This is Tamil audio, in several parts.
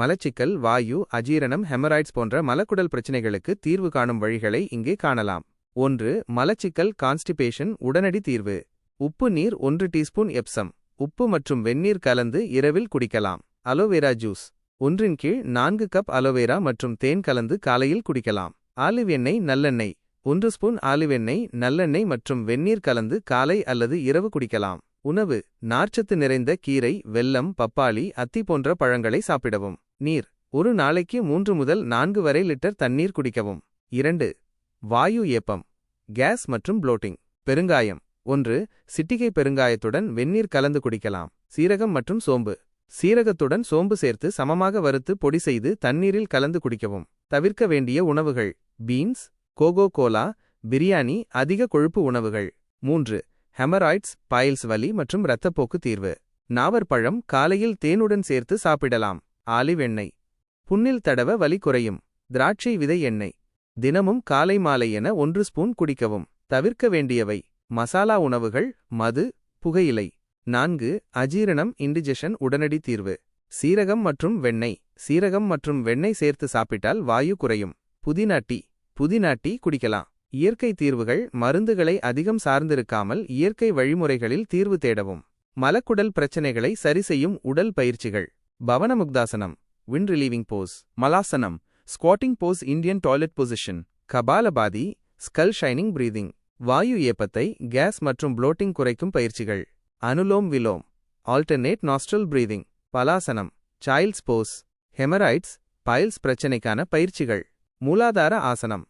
மலச்சிக்கல் வாயு அஜீரணம் ஹெமராய்ட்ஸ் போன்ற மலக்குடல் பிரச்சினைகளுக்கு தீர்வு காணும் வழிகளை இங்கே காணலாம். ஒன்று மலச்சிக்கல் கான்ஸ்டிபேஷன் உடனடி தீர்வு. உப்பு நீர் ஒன்று டீஸ்பூன் எப்சம். உப்பு மற்றும் வெந்நீர் கலந்து இரவில் குடிக்கலாம். Aloe vera juice. ஒன்றின் கீழ் நான்கு கப் அலோவேரா மற்றும் தேன் கலந்து காலையில் குடிக்கலாம். ஆலிவ் எண்ணெய் நல்லெண்ணெய். ஒன்று ஸ்பூன் ஆலிவ் எண்ணெய் நல்லெண்ணெய் மற்றும் வெந்நீர் கலந்து காலை அல்லது இரவு குடிக்கலாம். உணவு நார்ச்சத்து நிறைந்த கீரை வெல்லம் பப்பாளி அத்தி போன்ற பழங்களை சாப்பிடவும். நீர் ஒரு நாளைக்கு மூன்று முதல் நான்கு வரை லிட்டர் தண்ணீர் குடிக்கவும். இரண்டு வாயு ஏப்பம் கேஸ் மற்றும் புளோட்டிங் பெருங்காயம். ஒன்று சிட்டிகை பெருங்காயத்துடன் வெந்நீர் கலந்து குடிக்கலாம். சீரகம் மற்றும் சோம்பு சீரகத்துடன் சோம்பு சேர்த்து சமமாக வறுத்து பொடி செய்து தண்ணீரில் கலந்து குடிக்கவும். தவிர்க்க வேண்டிய உணவுகள் பீன்ஸ் கோகோ கோலா பிரியாணி அதிக கொழுப்பு உணவுகள். மூன்று ஹெமராய்ட்ஸ் பைல்ஸ் வலி மற்றும் இரத்தப்போக்கு தீர்வு. நாவற்பழம் காலையில் தேனுடன் சேர்த்து சாப்பிடலாம். ஆலிவ் எண்ணெய். புண்ணில் தடவ வலி குறையும். திராட்சை விதை எண்ணெய். தினமும் காலை மாலை என ஒன்று ஸ்பூன் குடிக்கவும். தவிர்க்க வேண்டியவை. மசாலா உணவுகள் மது புகையிலை நான்கு அஜீரணம் இண்டிஜெஷன் உடனடி தீர்வு. சீரகம் மற்றும் வெண்ணெய். சீரகம் மற்றும் வெண்ணெய் சேர்த்து சாப்பிட்டால் வாயு குறையும். புதினா டீ. புதினா டீ குடிக்கலாம். இயற்கை தீர்வுகள் மருந்துகளை அதிகம் சார்ந்திருக்காமல் இயற்கை வழிமுறைகளில் தீர்வு தேடவும். மலக்குடல் பிரச்சனைகளை சரிசெய்யும் உடல் பயிற்சிகள். Pawanmuktasana wind relieving pose Malasana squatting pose Indian toilet position Kapalbhati skull shining breathing வாயு ஏப்பத்தை கேஸ் மற்றும் புளோட்டிங் குறைக்கும் பயிற்சிகள். Anulom Vilom alternate nostril breathing Balasana child's pose haemorrhoids piles பிரச்சினைக்கான பயிற்சிகள். Muladhara asana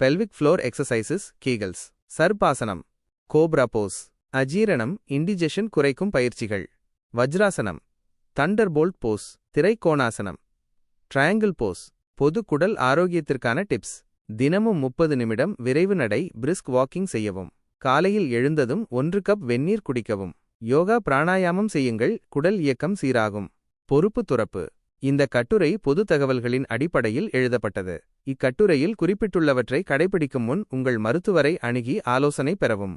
pelvic floor exercises Kegels Sarpasana cobra pose அஜீரணம் இண்டிஜெஷன் குறைக்கும் பயிற்சிகள். Vajrasana. Thunderbolt pose Trikonasana. Triangle pose பொது குடல் ஆரோக்கியத்திற்கான டிப்ஸ் தினமும் முப்பது நிமிடம் விரைவு நடை பிரிஸ்க் வாக்கிங் செய்யவும். காலையில் எழுந்ததும் ஒன்று கப் வெந்நீர் குடிக்கவும். யோகா பிராணாயாமம் செய்யுங்கள் குடல் இயக்கம் சீராகும். பொறுப்பு துறப்பு. இந்த கட்டுரை பொது தகவல்களின் அடிப்படையில் எழுதப்பட்டது. இக்கட்டுரையில் குறிப்பிட்டுள்ளவற்றை கடைபிடிக்கும் முன் உங்கள் மருத்துவரை அணுகி ஆலோசனை பெறவும்.